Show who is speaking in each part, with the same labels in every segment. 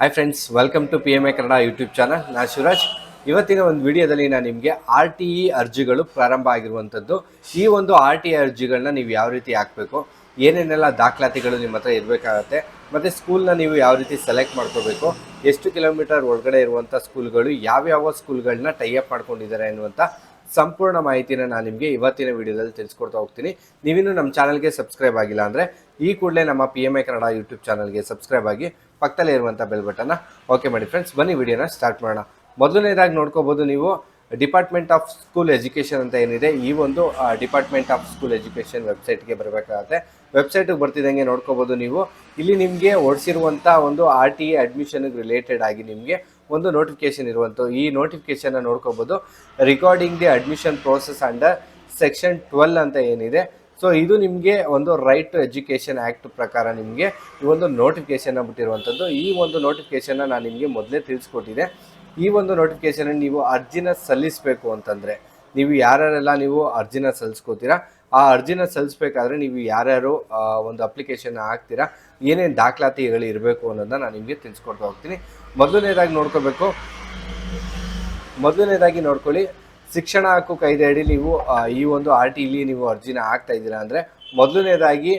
Speaker 1: Hi friends welcome to P M A Kannada YouTube channel ನಾನು ಶಿವರಾಜ್. ಇವತ್ತಿನ ಒಂದು ವಿಡಿಯೋದಲ್ಲಿ ನಾನು ನಿಮಗೆ ಆರ್ ಟಿ ಇ ಅರ್ಜಿಗಳು ಪ್ರಾರಂಭ ಆಗಿರುವಂಥದ್ದು ಈ ಒಂದು ಆರ್ ಟಿ ಇ ಅರ್ಜಿಗಳನ್ನ ನೀವು ಯಾವ ರೀತಿ ಹಾಕಬೇಕು, ಏನೇನೆಲ್ಲ ದಾಖಲಾತಿಗಳು ನಿಮ್ಮ ಹತ್ರ ಇರಬೇಕಾಗತ್ತೆ, ಮತ್ತು ಸ್ಕೂಲ್ನ ನೀವು ಯಾವ ರೀತಿ ಸೆಲೆಕ್ಟ್ ಮಾಡ್ಕೋಬೇಕು, ಎಷ್ಟು ಕಿಲೋಮೀಟರ್ ಒಳಗಡೆ ಇರುವಂಥ ಸ್ಕೂಲ್ಗಳು ಯಾವ್ಯಾವ ಸ್ಕೂಲ್ಗಳನ್ನ ಟೈ ಅಪ್ ಮಾಡ್ಕೊಂಡಿದ್ದಾರೆ ಅನ್ನುವಂಥ ಸಂಪೂರ್ಣ ಮಾಹಿತಿನ ನಾನು ನಿಮಗೆ ಇವತ್ತಿನ ವಿಡಿಯೋದಲ್ಲಿ ತಿಳಿಸ್ಕೊಡ್ತಾ ಹೋಗ್ತೀನಿ. ನೀವಿನ್ನೂ ನಮ್ಮ ಚಾನಲ್ಗೆ ಸಬ್ಸ್ಕ್ರೈಬ್ ಆಗಿಲ್ಲ ಅಂದರೆ ಈ ಕೂಡಲೇ ನಮ್ಮ P M I Kannada YouTube ಚಾನಲ್ಗೆ ಸಬ್ಸ್ಕ್ರೈಬ್ ಆಗಿ ಪಕ್ಕದಲ್ಲೇ ಇರುವಂಥ ಬೆಲ್ ಬಟನ್ನ ಓಕೆ ಮಾಡಿ ಫ್ರೆಂಡ್ಸ್ ಬನ್ನಿ ವಿಡಿಯೋನ ಸ್ಟಾರ್ಟ್ ಮಾಡೋಣ. ಮೊದಲನೇದಾಗಿ ನೋಡ್ಕೋಬೋದು ನೀವು ಡಿಪಾರ್ಟ್ಮೆಂಟ್ ಆಫ್ ಸ್ಕೂಲ್ ಎಜುಕೇಷನ್ ಅಂತ ಏನಿದೆ, ಈ ಒಂದು ಡಿಪಾರ್ಟ್ಮೆಂಟ್ ಆಫ್ ಸ್ಕೂಲ್ ಎಜುಕೇಷನ್ ವೆಬ್ಸೈಟ್ಗೆ ಬರಬೇಕಾಗತ್ತೆ. ವೆಬ್ಸೈಟಿಗೆ ಬರ್ತಿದ್ದಂಗೆ ನೋಡ್ಕೋಬೋದು ನೀವು. ಇಲ್ಲಿ ನಿಮಗೆ ಓಡಿಸಿರುವಂಥ ಒಂದು ಆರ್ ಟಿ ಎ ಅಡ್ಮಿಷನ್ಗೆ ರಿಲೇಟೆಡ್ ಆಗಿ ನಿಮಗೆ ಒಂದು ನೋಟಿಫಿಕೇಶನ್ ಇರುವಂಥ ಈ ನೋಟಿಫಿಕೇಶನ್ನ ನೋಡ್ಕೋಬೋದು. Regarding the admission process under section twelve ಅಂತ ಏನಿದೆ. ಸೊ ಇದು ನಿಮಗೆ ಒಂದು ರೈಟ್ ಟು ಎಜುಕೇಷನ್ ಆ್ಯಕ್ಟ್ ಪ್ರಕಾರ ನಿಮಗೆ ಈ ಒಂದು ನೋಟಿಫಿಕೇಶನ್ನ ಬಿಟ್ಟಿರುವಂಥದ್ದು. ಈ ಒಂದು ನೋಟಿಫಿಕೇಶನ್ನ ನಾನು ನಿಮಗೆ ಮೊದಲೇ ತಿಳಿಸ್ಕೊಟ್ಟಿದೆ ಈ ಒಂದು ನೋಟಿಫಿಕೇಶನ್ ನೀವು ಅರ್ಜಿನ ಸಲ್ಲಿಸಬೇಕು ಅಂತಂದರೆ, ನೀವು ಯಾರ್ಯಾರೆಲ್ಲ ನೀವು ಅರ್ಜಿನ ಸಲ್ಲಿಸ್ಕೋತೀರಾ ಆ ಅರ್ಜಿನ ಸಲ್ಲಿಸ್ಬೇಕಾದ್ರೆ ನೀವು ಯಾರ್ಯಾರು ಒಂದು ಅಪ್ಲಿಕೇಶನ್ ಹಾಕ್ತೀರಾ, ಏನೇನು ದಾಖಲಾತಿಗಳು ಇರಬೇಕು ಅನ್ನೋದನ್ನ ನಾನು ನಿಮಗೆ ತಿಳಿಸ್ಕೊಡ್ತಾ ಹೋಗ್ತೀನಿ. ಮೊದಲನೇದಾಗಿ ನೋಡ್ಕೋಬೇಕು. ಮೊದಲನೇದಾಗಿ ನೋಡ್ಕೊಳ್ಳಿ, ಶಿಕ್ಷಣ ಹಕ್ಕು ಕಾಯ್ದೆ ಅಡಿ ನೀವು ಈ ಒಂದು ಆರ್ ಟಿಲಿ ನೀವು ಅರ್ಜಿನ ಹಾಕ್ತಾ ಇದ್ದೀರಾ ಅಂದರೆ, ಮೊದಲನೇದಾಗಿ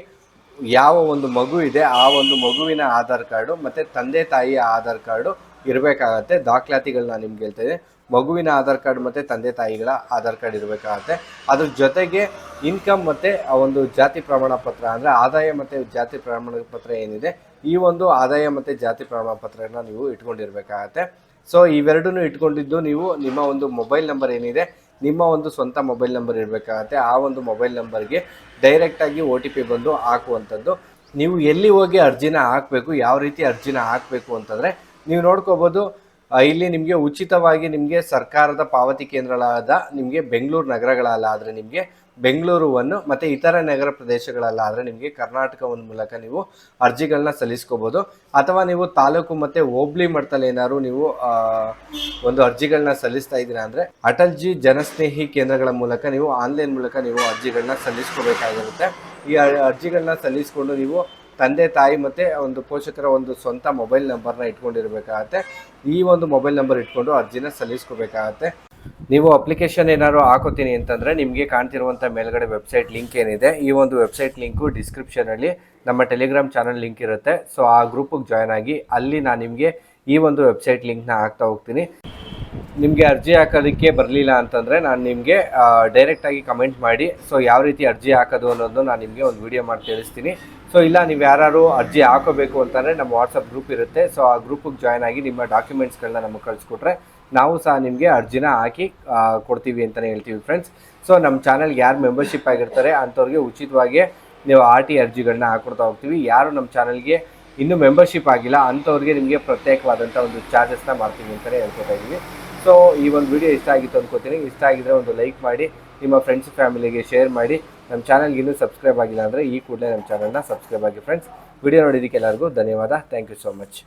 Speaker 1: ಯಾವ ಒಂದು ಮಗು ಇದೆ, ಆ ಒಂದು ಮಗುವಿನ ಆಧಾರ್ ಕಾರ್ಡು ಮತ್ತು ತಂದೆ ತಾಯಿಯ ಆಧಾರ್ ಕಾರ್ಡು ಇರಬೇಕಾಗತ್ತೆ. ದಾಖಲಾತಿಗಳನ್ನ ನಿಮ್ಗೆ ಹೇಳ್ತಾ ಮಗುವಿನ ಆಧಾರ್ ಕಾರ್ಡ್ ಮತ್ತು ತಂದೆ ತಾಯಿಗಳ ಆಧಾರ್ ಕಾರ್ಡ್ ಇರಬೇಕಾಗತ್ತೆ. ಅದ್ರ ಜೊತೆಗೆ ಇನ್ಕಮ್ ಮತ್ತು ಆ ಒಂದು ಜಾತಿ ಪ್ರಮಾಣ ಪತ್ರ ಅಂದರೆ ಆದಾಯ ಮತ್ತು ಜಾತಿ ಪ್ರಮಾಣ ಪತ್ರ ಏನಿದೆ, ಈ ಒಂದು ಆದಾಯ ಮತ್ತು ಜಾತಿ ಪ್ರಮಾಣ ಪತ್ರನ ನೀವು ಇಟ್ಕೊಂಡಿರ್ಬೇಕಾಗತ್ತೆ. ಸೊ ಇವೆರಡನ್ನೂ ಇಟ್ಕೊಂಡಿದ್ದು ನೀವು ನಿಮ್ಮ ಒಂದು ಮೊಬೈಲ್ ನಂಬರ್ ಏನಿದೆ, ನಿಮ್ಮ ಒಂದು ಸ್ವಂತ ಮೊಬೈಲ್ ನಂಬರ್ ಇರಬೇಕಾಗತ್ತೆ. ಆ ಒಂದು ಮೊಬೈಲ್ ನಂಬರ್ಗೆ ಡೈರೆಕ್ಟಾಗಿ ಒ ಟಿ ಪಿ ಬಂದು ಹಾಕುವಂಥದ್ದು. ನೀವು ಎಲ್ಲಿ ಹೋಗಿ ಅರ್ಜಿನ ಹಾಕಬೇಕು, ಯಾವ ರೀತಿ ಅರ್ಜಿನ ಹಾಕಬೇಕು ಅಂತಂದರೆ, ನೀವು ನೋಡ್ಕೋಬೋದು ಇಲ್ಲಿ ನಿಮಗೆ ಉಚಿತವಾಗಿ ನಿಮಗೆ ಸರ್ಕಾರದ ಪಾವತಿ ಕೇಂದ್ರಗಳಾದ ನಿಮಗೆ ಬೆಂಗಳೂರು ನಗರಗಳಲ್ಲಾದರೆ ನಿಮಗೆ ಬೆಂಗಳೂರು ಒನ್ನು ಮತ್ತು ಇತರ ನಗರ ಪ್ರದೇಶಗಳಲ್ಲಾದರೆ ನಿಮಗೆ ಕರ್ನಾಟಕ ಒಂದು ಮೂಲಕ ನೀವು ಅರ್ಜಿಗಳನ್ನ ಸಲ್ಲಿಸ್ಕೋಬೋದು. ಅಥವಾ ನೀವು ತಾಲೂಕು ಮತ್ತು ಹೋಬ್ಳಿ ಮಟ್ಟದಲ್ಲಿ ಏನಾದರೂ ನೀವು ಒಂದು ಅರ್ಜಿಗಳನ್ನ ಸಲ್ಲಿಸ್ತಾ ಇದ್ದೀರಾ ಅಂದರೆ ಅಟಲ್ ಜಿ ಜನಸ್ನೇಹಿ ಕೇಂದ್ರಗಳ ಮೂಲಕ ನೀವು ಆನ್ಲೈನ್ ಮೂಲಕ ನೀವು ಅರ್ಜಿಗಳನ್ನ ಸಲ್ಲಿಸ್ಕೋಬೇಕಾಗಿರುತ್ತೆ. ಈ ಅರ್- ಅರ್ಜಿಗಳನ್ನ ಸಲ್ಲಿಸ್ಕೊಂಡು ನೀವು ತಂದೆ, ತಾಯಿ ಮತ್ತು ಒಂದು ಪೋಷಕರ ಒಂದು ಸ್ವಂತ ಮೊಬೈಲ್ ನಂಬರ್ನ ಇಟ್ಕೊಂಡಿರಬೇಕಾಗತ್ತೆ. ಈ ಒಂದು ಮೊಬೈಲ್ ನಂಬರ್ ಇಟ್ಕೊಂಡು ಅರ್ಜಿನ ಸಲ್ಲಿಸ್ಕೋಬೇಕಾಗತ್ತೆ. ನೀವು ಅಪ್ಲಿಕೇಶನ್ ಏನಾದ್ರು ಹಾಕೋತೀನಿ ಅಂತಂದರೆ ನಿಮಗೆ ಕಾಣ್ತಿರುವಂಥ ಮೇಲ್ಗಡೆ ವೆಬ್ಸೈಟ್ ಲಿಂಕ್ ಏನಿದೆ, ಈ ಒಂದು ವೆಬ್ಸೈಟ್ ಲಿಂಕು ಡಿಸ್ಕ್ರಿಪ್ಷನಲ್ಲಿ ನಮ್ಮ ಟೆಲಿಗ್ರಾಮ್ ಚಾನಲ್ ಲಿಂಕ್ ಇರುತ್ತೆ. ಸೊ ಆ ಗ್ರೂಪಿಗೆ ಜಾಯ್ನ್ ಆಗಿ ಅಲ್ಲಿ ನಾನು ನಿಮಗೆ ಈ ಒಂದು ವೆಬ್ಸೈಟ್ ಲಿಂಕ್ನ ಹಾಕ್ತಾ ಹೋಗ್ತೀನಿ. ನಿಮಗೆ ಅರ್ಜಿ ಹಾಕೋದಕ್ಕೆ ಬರಲಿಲ್ಲ ಅಂತಂದರೆ ನಾನು ನಿಮಗೆ ಡೈರೆಕ್ಟಾಗಿ ಕಮೆಂಟ್ ಮಾಡಿ. ಸೊ ಯಾವ ರೀತಿ ಅರ್ಜಿ ಹಾಕೋದು ಅನ್ನೋದು ನಾನು ನಿಮಗೆ ಒಂದು ವಿಡಿಯೋ ಮಾಡಿ ತಿಳಿಸ್ತೀನಿ. ಸೊ ಇಲ್ಲ, ನೀವು ಯಾರು ಅರ್ಜಿ ಹಾಕೋಬೇಕು ಅಂತಂದರೆ ನಮ್ಮ ವಾಟ್ಸಪ್ ಗ್ರೂಪ್ ಇರುತ್ತೆ. ಸೊ ಆ ಗ್ರೂಪಿಗೆ ಜಾಯ್ನ್ ಆಗಿ ನಿಮ್ಮ ಡಾಕ್ಯುಮೆಂಟ್ಸ್ಗಳನ್ನ ನಮಗೆ ಕಳಿಸ್ಕೊಟ್ರೆ ನಾವು ಸಹ ನಿಮಗೆ ಅರ್ಜಿನ ಹಾಕಿ ಕೊಡ್ತೀವಿ ಅಂತಲೇ ಹೇಳ್ತೀವಿ ಫ್ರೆಂಡ್ಸ್ ಸೊ ನಮ್ಮ ಚಾನಲ್ಗೆ ಯಾರು ಮೆಂಬರ್ಶಿಪ್ ಆಗಿರ್ತಾರೆ ಅಂಥವ್ರಿಗೆ ಉಚಿತವಾಗಿ ನೀವು ಆರ್ ಟಿ ಅರ್ಜಿಗಳನ್ನ ಹಾಕ್ಕೊಡ್ತಾ ಹೋಗ್ತೀವಿ. ಯಾರು ನಮ್ಮ ಚಾನಲ್ಗೆ ಇನ್ನೂ ಮೆಂಬರ್ಶಿಪ್ ಆಗಿಲ್ಲ ಅಂಥವ್ರಿಗೆ ನಿಮಗೆ ಪ್ರತ್ಯೇಕವಾದಂಥ ಒಂದು ಚಾರ್ಜಸ್ನ ಮಾಡ್ತೀವಿ ಅಂತಲೇ ಹೇಳ್ಕೊತಾ ಇದ್ದೀವಿ ಸೊ, ಈ ಒಂದು ವಿಡಿಯೋ ಇಷ್ಟ ಆಗಿತ್ತು ಅನ್ಕೋತೀನಿ. ಇಷ್ಟ ಆಗಿದ್ರೆ ಒಂದು ಲೈಕ್ ಮಾಡಿ, ನಿಮ್ಮ ಫ್ರೆಂಡ್ಸ್ ಫ್ಯಾಮಿಲಿಗೆ ಶೇರ್ ಮಾಡಿ. ನಮ್ಮ ಚಾನಲ್ಗೆ ಇನ್ನೂ ಸಬ್ಸ್ಕ್ರೈಬ್ ಆಗಿಲ್ಲ ಅಂದರೆ ಈ ಕೂಡಲೇ ನಮ್ಮ ಚಾನಲ್ನ ಸಬ್ಸ್ಕ್ರೈಬ್ ಆಗಿ ಫ್ರೆಂಡ್ಸ್ ವಿಡಿಯೋ ನೋಡಿದ್ದಕ್ಕೆ ಎಲ್ಲರಿಗೂ ಧನ್ಯವಾದ. Thank you so much